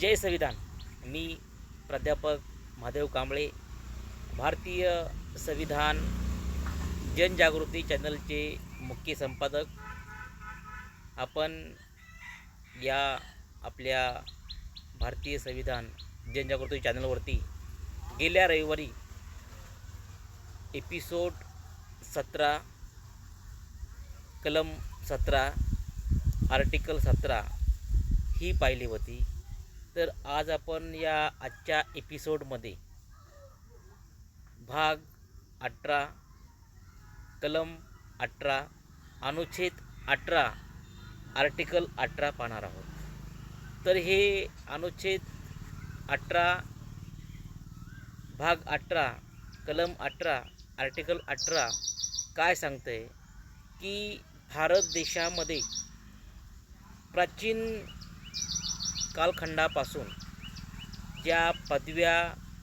जय संविधान. मी प्राध्यापक महादेव कांबळे भारतीय संविधान जनजागृती चॅनलचे मुख्य संपादक. आपण या आपल्या भारतीय संविधान जनजागृती चॅनलवरती गेल्या रविवारी एपिसोड सतरा कलम सतरा आर्टिकल सतरा ही पाहिली होती. तर आज आपण या आजच्या एपिसोडमध्ये भाग अठरा कलम अठरा अनुच्छेद अठरा आर्टिकल अठरा पाहणार आहोत. तर हे अनुच्छेद अठरा भाग अठरा कलम अठरा आर्टिकल अठरा काय सांगतं आहे की भारत देशामध्ये प्राचीन कालखंडापासून ज्या पदव्या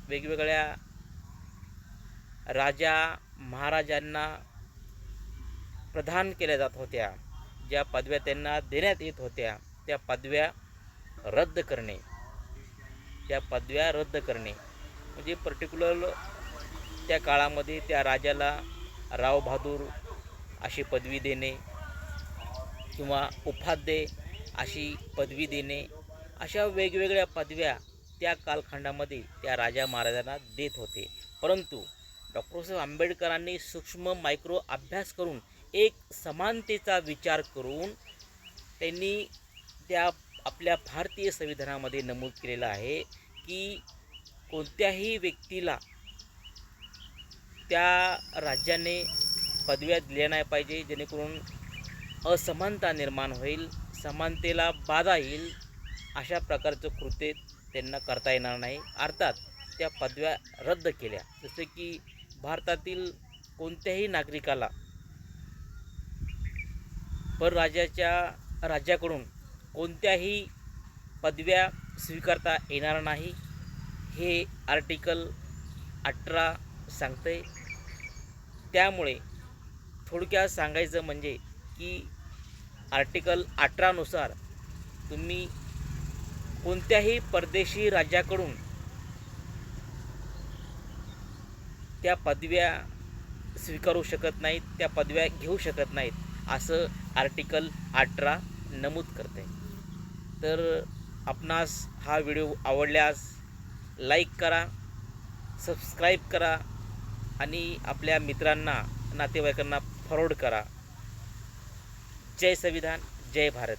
वेगवेगळ्या राजा महाराजांना प्रदान केल्या जात होत्या ज्या पदव्या त्यांना देण्यात येत होत्या त्या पदव्या रद्द करणे. त्या पदव्या रद्द करणे. म्हणजे पर्टिक्युलर त्या काळामध्ये त्या राजाला राव बहादूर अशी पदवी देणे किंवा उपाध्ये अशी पदवी देणे अशा वेगवेगळ्या पदव्या त्या कालखंडामध्ये त्या राजा महाराजांना देत होते. परंतु डॉक्टर साहेब आंबेडकरांनी सूक्ष्म मायक्रो अभ्यास करून एक समानतेचा विचार करून त्यांनी त्या आपल्या भारतीय संविधानामध्ये नमूद केलेलं आहे की कोणत्याही व्यक्तीला त्या राज्याने पदव्या दिल्या नाही पाहिजे जेणेकरून असमानता निर्माण होईल समानतेला बाधा येईल अशा प्रकारचं कृत्य त्यांना करता येणार नाही. अर्थात त्या पदव्या रद्द केल्या. जसे की भारतातील कोणत्याही नागरिकाला परराज्याच्या राज्याकडून कोणत्याही पदव्या स्वीकारता येणार नाही हे आर्टिकल अठरा सांगते त्यामुळे थोडक्यात सांगायचं म्हणजे की आर्टिकल अठरानुसार तुम्ही कोणत्याही परदेशी राज्याकडून त्या पदव्या स्वीकारू शकत नाहीत त्या पदव्या घेऊ शकत नाहीत असं आर्टिकल अठरा नमूद करते. तर आपणास हा व्हिडिओ आवडल्यास लाईक करा सबस्क्राईब करा आणि आपल्या मित्रांना नातेवाईकांना फॉरवर्ड करा. जय संविधान जय भारत.